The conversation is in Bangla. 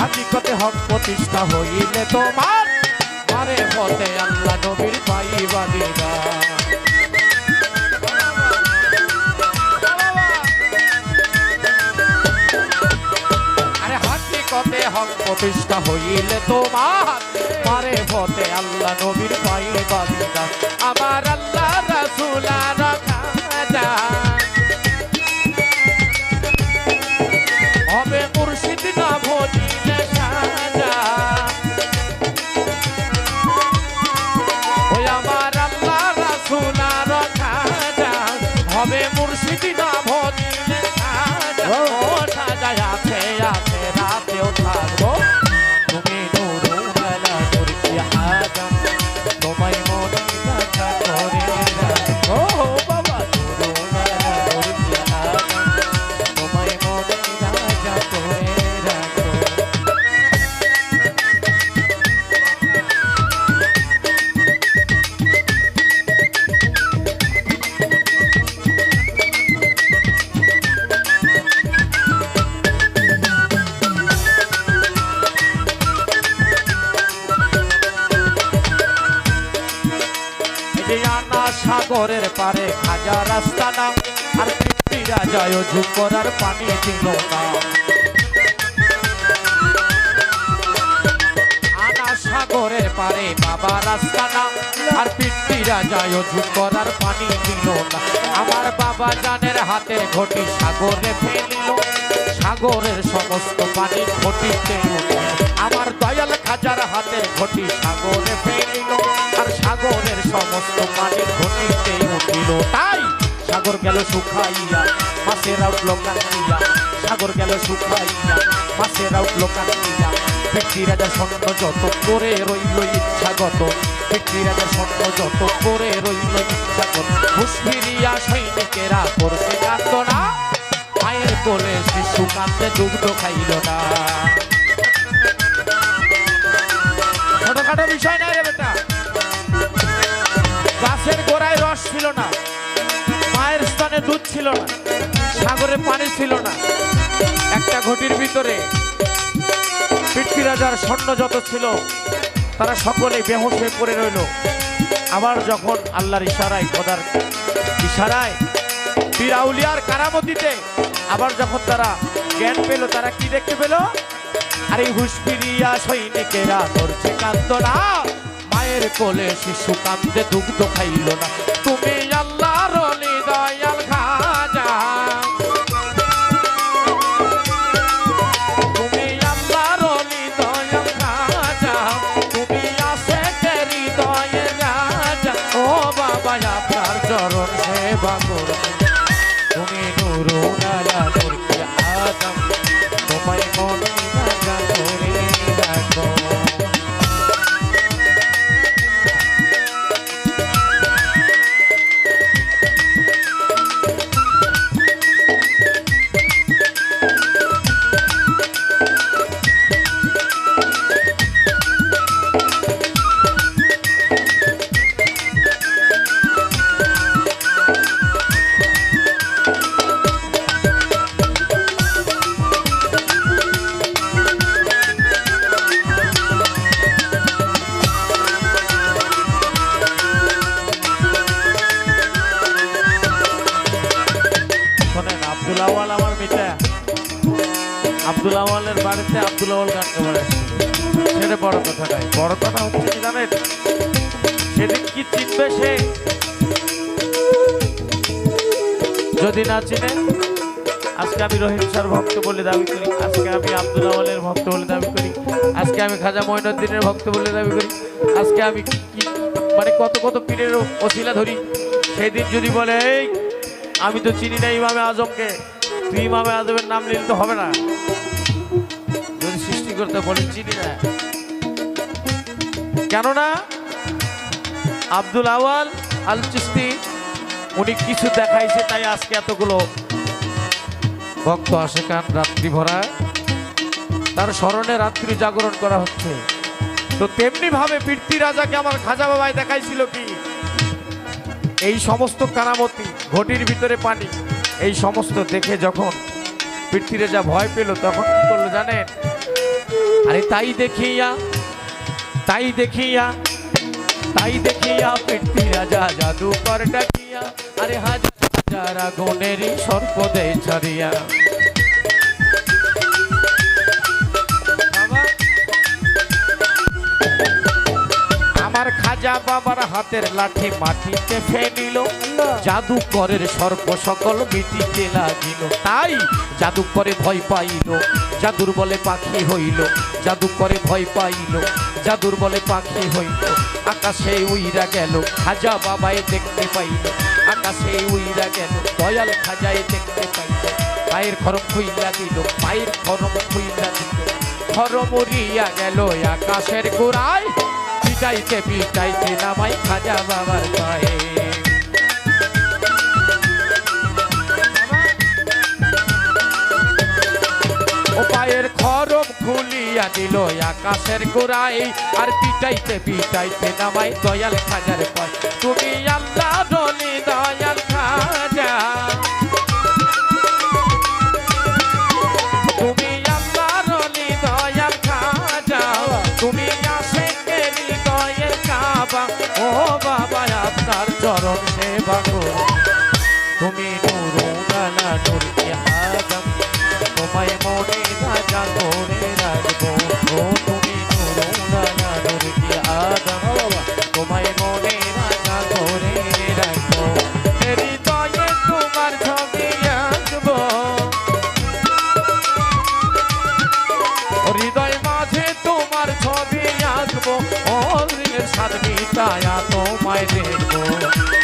হাকিকতে হক প্রতিষ্ঠা হইলে তোমার। মারে পথে আল্লাহ নবীর পাইবা দিদা। আরে হাকিকতে হক প্রতিষ্ঠা হইলে তোমার। মারে পথে আল্লাহ নবীর পাইবা দিদা। আমার আল্লাহ রাসূল রাখা মুর্শিদ আনা সাগরের পারে খাজা রাস্তা না আর পৃথিবীরা যায় ঝুঁক করার পানি দিল না। সাগরের পারে বাবা রাস্তা না আর পিঠিরা যায় ঝুঁক করার পানি দিল না। আমার বাবা জানের হাতের ঘটি সাগরে ফেলিল, সাগরের সমস্ত পানি ঘটিতে আমার দয়াল খাজার হাতের ঘটি সাগরে সাগরের পানি ঘটিতে উঠিল। তাই সাগর গেল শুকাইয়া মাছের উঠল কান্দিয়া সাগর গেল শুকাইয়া মাছের উঠল কান্দিয়া ব্যক্তি রাজা স্বর্ণ যত করে রইল ইচ্ছাগত। ব্যক্তি রাজা স্বর্ণ যত করে রইল ইচ্ছাগত। মুসফিরিয়া সৈনিকেরা করছে কান্দনা মায়ের কোলে শিশু কান্দে দুগ্ধ খাইল না। ছোটখাটো বিষয় নাই রে বেটা। গোড়ায় রস ছিল না। মায়ের স্থানে দুধ ছিল না, সাগরে পানি ছিল না। একটা ঘটির ভিতরে পৃথ্বীরাজার স্বর্ণ যত ছিল, তারা সকলে বেহোশ হয়ে পড়ে রইল। আবার যখন আল্লাহর ইশারায়, খোদার ইশারায় বীরাউলিয়ার কারামতিতে আবার যখন তারা জ্ঞান পেল, তারা কি দেখতে পেল? আরে হুসপিরিয়া সৈনিকেরা করছে কান্দনা। মায়ের কোলে শিশু কান্দে দুগ্ধ খাইল না। তুমি আল্লাহর আব্দুল আওয়াল আমার মিটা আব্দুল আওয়ালের বাড়িতে আব্দুল আওয়াল গান গাবার সেটা বড় কথা নয়। বড় কথা হচ্ছে কি জানেন? সেদিন কি চিনবে সে? যদি না চিনে, আজকে আমি রহিম স্যার ভক্ত বলে দাবি করি। আজকে আমি আব্দুল আওয়ালের ভক্ত বলে দাবি করি। আজকে আমি খাজা মঈনুদ্দিনের ভক্ত বলে দাবি করি। আজকে আমি মানে কত কত পীরের ওসিলা ধরি। সেদিন যদি বলে, এই, আমি তো চিনি না ইমামে আজমকে। ইমামে আজমের নাম নিলে তো হবে না। যদি সৃষ্টি করতে বলে, চিনি না। কেননা আব্দুল আওয়াল আল চিস্তি, উনি কিছু দেখাইছে, তাই আজকে এতগুলো ভক্ত আসে কান রাত্রি ভরা। তার স্মরণে রাত্রি জাগরণ করা হচ্ছে। তো তেমনি ভাবে পীর্তি রাজাকে আমার খাজা বাবাই দেখাইছিল কি? এই সমস্ত কারামতি, ঘটির ভিতরে পানি। এই সমস্ত দেখে যখন পৃথিবীরে যা ভয় পেল, তখন কি করল জানেন? আরে তাই দেখিয়া তাই দেখিয়া তাই দেখিয়া পৃথিবী রাজা জাদুকর ডাকিয়া, আরে হাজার হাজার আগুনেরই সর্প দে ছাড়িয়া। খাজা বাবার হাতের লাঠি মাটিতে ফেলিল। জাদুকরের সর্প সকল মিটিতে লাগিল। তাই জাদুকরে ভয় পাইল। জাদুর বলে পাখি হইল। জাদুকরে ভয় পাইল। জাদুর বলে পাখি হইল। আকাশে উইরা গেল। খাজা বাবাই দেখতে পাইল। আকাশে উইরা গেল। দয়াল খাজায় দেখতে পাইল। পায়ের খরম খুইলা দিল। পায়ের খরম খুইলা দিল। খরম উড়িয়া গেল। আকাশের গোড়ায় পিটাইতে পিটাইতে নামাই খাজা বাবার পায়ে। পায়ের খরম খুলিয়া দিল আকাশের গোড়াই আর পিটাইতে পিটাইতে নামাই দয়াল খাজার পায়। তুমি আল্লাহ ডলি দয়াল করো তুমি নুরুনালা নুর আদম তোমায় মনে রাজা করে রাখব। ও, তুমি নুরুনালা নুর আদম তোমায় মনে রাজা করে রাখব। হৃদয়ে তোমার ছবি আঁকবো। হৃদয় মাঝে তোমার ছবি আঁকবো। ও সাদমিতায়া তোমায় দেখব।